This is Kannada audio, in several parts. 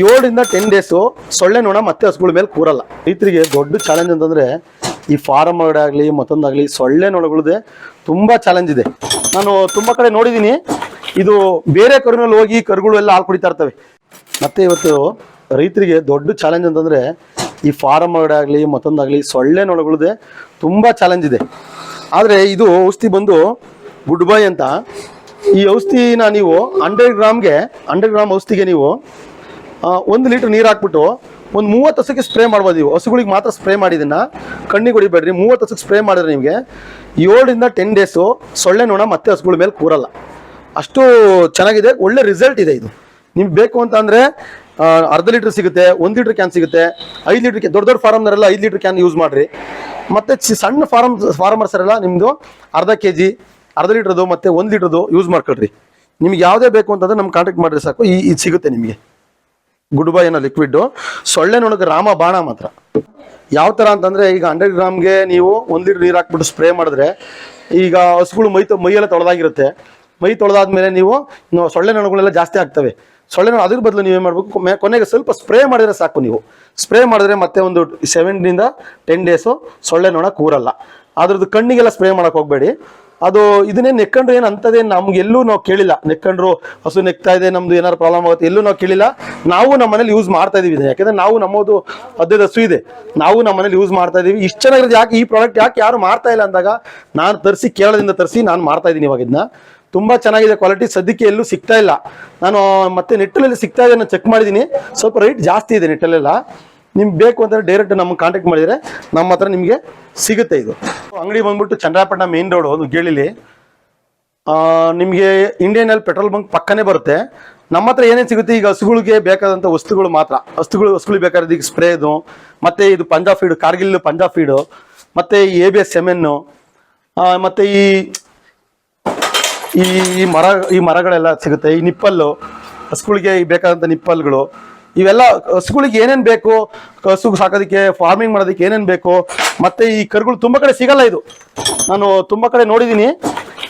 ಏಳರಿಂದ ಟೆನ್ ಡೇಸು ಸೊಳ್ಳೆ ನೋಣ ಮತ್ತೆ ಹಸುಗಳ ಮೇಲೆ ಕೂರಲ್ಲ. ರೈತರಿಗೆ ದೊಡ್ಡ ಚಾಲೆಂಜ್ ಅಂತಂದ್ರೆ ಈ ಫಾರಮ್ ಒಳಗಡೆ ಆಗಲಿ, ಮತ್ತೊಂದಾಗಲಿ ಸೊಳ್ಳೆ ನೊಣಗಳದೆ ತುಂಬಾ ಚಾಲೆಂಜ್ ಇದೆ. ನಾನು ತುಂಬಾ ಕಡೆ ನೋಡಿದ್ದೀನಿ ಇದು ಬೇರೆ ಕರುನಲ್ಲಿ ಹೋಗಿ ಕರುಗಳು ಎಲ್ಲ ಹಾಲು ಕುಡಿತಾ ಇರ್ತವೆ. ಮತ್ತೆ ಇವತ್ತು ರೈತರಿಗೆ ದೊಡ್ಡ ಚಾಲೆಂಜ್ ಅಂತಂದ್ರೆ ಈ ಫಾರಮ್ ಒಳಗಡೆ ಆಗಲಿ, ಮತ್ತೊಂದಾಗಲಿ ಸೊಳ್ಳೆ ನೊಣಗಳದೆ ತುಂಬಾ ಚಾಲೆಂಜ್ ಇದೆ. ಆದರೆ ಇದು ಔಷಧಿ ಬಂದು ಗುಡ್ ಬೈ ಅಂತ. ಈ ಔಷಧಿನ ನೀವು ಹಂಡ್ರೆಡ್ ಗ್ರಾಮ್ಗೆ ಹಂಡ್ರೆಡ್ ಗ್ರಾಮ್ ಔಷಧಿಗೆ ನೀವು ಒಂದು ಲೀಟ್ರ್ ನೀರು ಹಾಕ್ಬಿಟ್ಟು ಒಂದು ಮೂವತ್ತು ಹಸಕ್ಕೆ ಸ್ಪ್ರೇ ಮಾಡ್ಬೋದು ನೀವು. ಹಸುಗಳಿಗೆ ಮಾತ್ರ ಸ್ಪ್ರೇ ಮಾಡಿದ್ದನ್ನು ಕಣ್ಣಿಗೆ ಹೊಡಿಬೇಡ್ರಿ. ಮೂವತ್ತು ಹಸಕ್ಕೆ ಸ್ಪ್ರೇ ಮಾಡಿದ್ರೆ ನಿಮಗೆ ಏಳರಿಂದ ಟೆನ್ ಡೇಸು ಸೊಳ್ಳೆ ನೋಣ ಮತ್ತೆ ಹಸುಗಳ ಮೇಲೆ ಕೂರಲ್ಲ. ಅಷ್ಟು ಚೆನ್ನಾಗಿದೆ. ಒಳ್ಳೆ ರಿಸಲ್ಟ್ ಇದೆ ಇದು. ನಿಮ್ಗೆ ಬೇಕು ಅಂತ ಅಂದರೆ ಅರ್ಧ ಲೀಟ್ರ್ ಸಿಗುತ್ತೆ, ಒಂದು ಲೀಟ್ರ್ ಕ್ಯಾನ್ ಸಿಗುತ್ತೆ, ಐದು ಲೀಟ್ರ್ ದೊಡ್ಡ ದೊಡ್ಡ ಫಾರಮ್ನರೆಲ್ಲ ಐದು ಲೀಟ್ರ್ ಕ್ಯಾನ್ ಯೂಸ್ ಮಾಡಿರಿ. ಮತ್ತು ಸಣ್ಣ ಫಾರಮ್ ಫಾರಮರ್ಸರೆಲ್ಲ ನಿಮ್ಮದು ಅರ್ಧ ಕೆ ಜಿ ಅರ್ಧ ಲೀಟ್ರದು ಮತ್ತು ಒಂದು ಲೀಟ್ರದು ಯೂಸ್ ಮಾಡ್ಕೊಳ್ರಿ. ನಿಮ್ಗೆ ಯಾವುದೇ ಬೇಕು ಅಂತಂದ್ರೆ ನಮ್ಗೆ ಕಾಂಟ್ಯಾಕ್ಟ್ ಮಾಡಿದ್ರೆ ಸಾಕು. ಈ ಇದು ಸಿಗುತ್ತೆ ನಿಮಗೆ. ಗುಡ್ ಬೈ ಅನ್ನೋ ಲಿಕ್ವಿಡ್ ಸೊಳ್ಳೆ ನೋಡಕ್ ರಾಮ ಬಾಣ ಮಾತ್ರ. ಯಾವ ತರ ಅಂತಂದ್ರೆ ಈಗ ಹಂಡ್ರೆಡ್ ಗ್ರಾಮ್ಗೆ ನೀವು ಒಂದ್ ಲೀಟರ್ ನೀರು ಹಾಕ್ಬಿಟ್ಟು ಸ್ಪ್ರೇ ಮಾಡಿದ್ರೆ ಈಗ ಹಸುಗಳು ಮೈ ಮೈಯೆಲ್ಲ ತೊಳೆದಾಗಿರುತ್ತೆ. ಮೈ ತೊಳೆದಾದ್ಮೇಲೆ ನೀವು ಸೊಳ್ಳೆ ನೊಣಗಳೆಲ್ಲ ಜಾಸ್ತಿ ಆಗ್ತವೆ. ಸೊಳ್ಳೆ ನೊಣ ಅದ್ರ ಬದಲು ನೀವೇನು ಮಾಡಬೇಕು? ಕೊನೆಗೆ ಸ್ವಲ್ಪ ಸ್ಪ್ರೇ ಮಾಡಿದ್ರೆ ಸಾಕು ನೀವು. ಸ್ಪ್ರೇ ಮಾಡಿದ್ರೆ ಮತ್ತೆ ಒಂದು ಸೆವೆನ್ನಿಂದ ಟೆನ್ ಡೇಸು ಸೊಳ್ಳೆ ನೊಣ ಕೂರಲ್ಲ. ಅದ್ರದ್ದು ಕಣ್ಣಿಗೆಲ್ಲ ಸ್ಪ್ರೇ ಮಾಡಕ್ ಹೋಗಬೇಡಿ. ಅದು ಇದನ್ನೇ ನೆಕ್ಕೊಂಡ್ರು ಏನು ಅಂತದೇ ನಮ್ಗೆ ಎಲ್ಲೂ ನಾವು ಕೇಳಿಲ್ಲ. ನೆಕ್ಕಂಡ್ರು, ಹಸು ನೆಕ್ತಾ ಇದೆ, ನಮ್ದು ಏನಾರು ಪ್ರಾಬ್ಲಮ್ ಆಗುತ್ತೆ ಎಲ್ಲೂ ನಾವು ಕೇಳಿಲ್ಲ. ನಾವು ನಮ್ಮ ಮನೇಲಿ ಯೂಸ್ ಮಾಡ್ತಾ ಇದೀವಿ ಯಾಕಂದ್ರೆ ನಾವು ನಮ್ಮದು ಹದಿನೈದು ಹಸು ಇದೆ. ನಾವು ನಮ್ಮ ಮನೇಲಿ ಯೂಸ್ ಮಾಡ್ತಾ ಇದೀವಿ. ಇಷ್ಟು ಚೆನ್ನಾಗಿರೋದು ಯಾಕೆ ಈ ಪ್ರಾಡಕ್ಟ್ ಯಾಕೆ ಯಾರು ಮಾಡ್ತಾ ಇಲ್ಲ ಅಂದಾಗ ನಾನು ತರಿಸಿ ಕೇರಳದಿಂದ ತರಿಸಿ ನಾನು ಮಾಡ್ತಾ ಇದ್ದೀನಿ ಇವಾಗ ಇದನ್ನ ತುಂಬಾ ಚೆನ್ನಾಗಿದೆ ಕ್ವಾಲಿಟಿ ಸದ್ಯಕ್ಕೆ ಎಲ್ಲೂ ಸಿಗ್ತಾ ಇಲ್ಲ. ನಾನು ಮತ್ತೆ ನೆಟ್ಟಲ್ಲಿ ಸಿಗ್ತಾ ಇದೆ ಚೆಕ್ ಮಾಡಿದ್ದೀನಿ ಸ್ವಲ್ಪ ರೇಟ್ ಜಾಸ್ತಿ ಇದೆ ನೆಟ್ಟಲ್ಲೆಲ್ಲ. ನಿಮ್ಗೆ ಬೇಕು ಅಂತಂದ್ರೆ ಡೈರೆಕ್ಟ್ ನಮ್ಗೆ ಕಾಂಟ್ಯಾಕ್ಟ್ ಮಾಡಿದರೆ ನಮ್ಮ ಹತ್ರ ನಿಮಗೆ ಸಿಗುತ್ತೆ ಇದು. ಅಂಗಡಿ ಬಂದ್ಬಿಟ್ಟು ಚಂದ್ರಾಪಟ್ಟಣ ಮೇನ್ ರೋಡ್ ಒಂದು ಗೇಳಿಲಿ ನಿಮಗೆ ಇಂಡಿಯನ್ ಆಯಿಲ್ ಪೆಟ್ರೋಲ್ ಬಂಕ್ ಪಕ್ಕನೇ ಬರುತ್ತೆ. ನಮ್ಮ ಹತ್ರ ಏನೇನು ಸಿಗುತ್ತೆ? ಈಗ ಹಸುಗಳಿಗೆ ಬೇಕಾದಂಥ ವಸ್ತುಗಳು ಮಾತ್ರ. ಹಸುಗಳು ಹಸುಗಳಿಗೆ ಬೇಕಾದ ಈಗ ಸ್ಪ್ರೇದು ಮತ್ತು ಇದು ಪಂಜಾಬ್ ಫೀಡು ಕಾರ್ಗಿಲ್ ಪಂಜಾಬ್ ಫೀಡು ಮತ್ತು ಈ ಎ ಬಿ ಎಸ್ ಸೆಮೆನ್ನು ಮತ್ತು ಈ ಈ ಮರ, ಈ ಮರಗಳೆಲ್ಲ ಸಿಗುತ್ತೆ. ಈ ನಿಪ್ಪಲ್ಲು, ಹಸುಗಳಿಗೆ ಬೇಕಾದಂಥ ನಿಪ್ಪಲ್ಗಳು ಇವೆಲ್ಲ ಹಸುಗಳಿಗೆ ಏನೇನು ಬೇಕು ಹಸು ಸಾಕೋದಕ್ಕೆ ಫಾರ್ಮಿಂಗ್ ಮಾಡೋದಕ್ಕೆ ಏನೇನು ಬೇಕು, ಮತ್ತೆ ಈ ಕರುಗಳು ತುಂಬ ಕಡೆ ಸಿಗಲ್ಲ ಇದು. ನಾನು ತುಂಬ ಕಡೆ ನೋಡಿದ್ದೀನಿ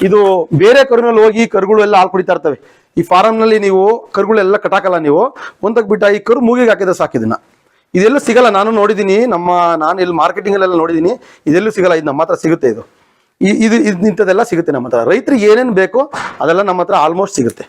ಇದು ಬೇರೆ ಕರುನಲ್ಲಿ ಹೋಗಿ ಕರುಗಳು ಎಲ್ಲ ಹಾಲು ಕುಡಿತಾ ಇರ್ತವೆ. ಈ ಫಾರಮ್ನಲ್ಲಿ ನೀವು ಕರುಗಳೆಲ್ಲ ಕಟಾಕಲ್ಲ ನೀವು. ಒಂದಕ್ಕೆ ಬಿಟ್ಟ ಈ ಕರು ಮೂಗಿಗೆ ಹಾಕಿದ್ರೆ ಸಾಕಿದನ್ನ ಇದೆಲ್ಲೂ ಸಿಗಲ್ಲ. ನಾನು ನೋಡಿದ್ದೀನಿ ನಮ್ಮ ನಾನು ಇಲ್ಲಿ ಮಾರ್ಕೆಟಿಂಗಲ್ಲೆಲ್ಲ ನೋಡಿದ್ದೀನಿ ಇದೆಲ್ಲೂ ಸಿಗಲ್ಲ. ಇದು ನಮ್ಮ ಹತ್ರ ಸಿಗುತ್ತೆ ಇದು. ಇದು ಇದು ಇಂಥದ್ದೆಲ್ಲ ಸಿಗುತ್ತೆ ನಮ್ಮ ಹತ್ರ. ರೈತರಿಗೆ ಏನೇನು ಬೇಕೋ ಅದೆಲ್ಲ ನಮ್ಮ ಹತ್ರ ಆಲ್ಮೋಸ್ಟ್ ಸಿಗುತ್ತೆ.